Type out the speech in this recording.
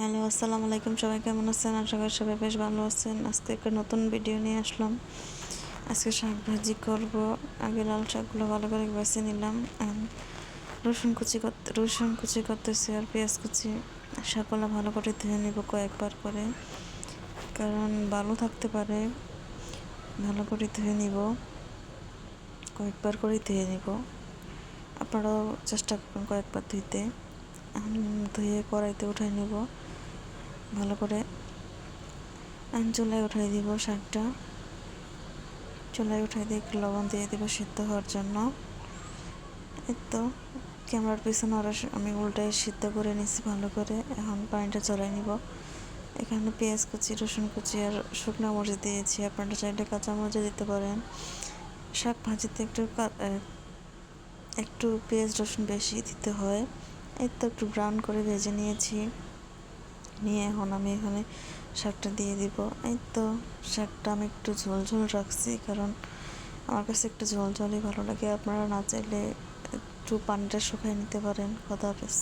Hello, আসসালামু আলাইকুম। সবাই কেমন আছেন? আশা করি সবাই বেশ ভালো আছেন। আজকে একটা নতুন ভিডিও নিয়ে আসলাম। আজকে শাক ভাজি করব। আগে লাল শাকগুলো ভালো করে বেছে নিলাম। রসুন কুচি করতে রসুন কুচি করতেছি আর পেঁয়াজ কুচি। শাকগুলো ভালো করে ধুয়ে নিব কয়েকবার করে। কারণ ভালো থাকতে পারে। ভালো করে ধুয়ে নিব। কয়েকবার করে ধুয়ে নিব। আপনারাও চেষ্টা করুন কয়েকবার ধুইতে। ধুয়ে কড়াইতে উঠাই নেব। ভালো করে চুলায় উঠাই দিব শাকটা। চুলায় উঠাই দিয়ে একটু লবণ দিয়ে দেবো সিদ্ধ হওয়ার জন্য। তো, ক্যামেরার পিছনে আরও আমি উল্টায় সিদ্ধ করে নিছি ভালো করে। এখন পানিটা চলাই নিব। এখানে পেঁয়াজ কুচি, রসুন কুচি আর শুকনো মরিচ দিয়েছি। আপনারা চাইলে কাঁচা মরিচ দিতে পারেন। শাক ভাজিতে একটু একটু পেঁয়াজ, রসুন বেশি দিতে হয়। এর তো একটু ব্রাউন করে ভেজে নিয়েছি। নিয়ে এখন আমি এখানে শাকটা দিয়ে দিব। এই তো শাকটা আমি একটু ঝোল ঝোল রাখছি, কারণ আমার কাছে একটু ঝোল ঝোলই ভালো লাগে। আপনারা না চাইলে একটু পানিটা শুকাই নিতে পারেন। কথা হাফেজ।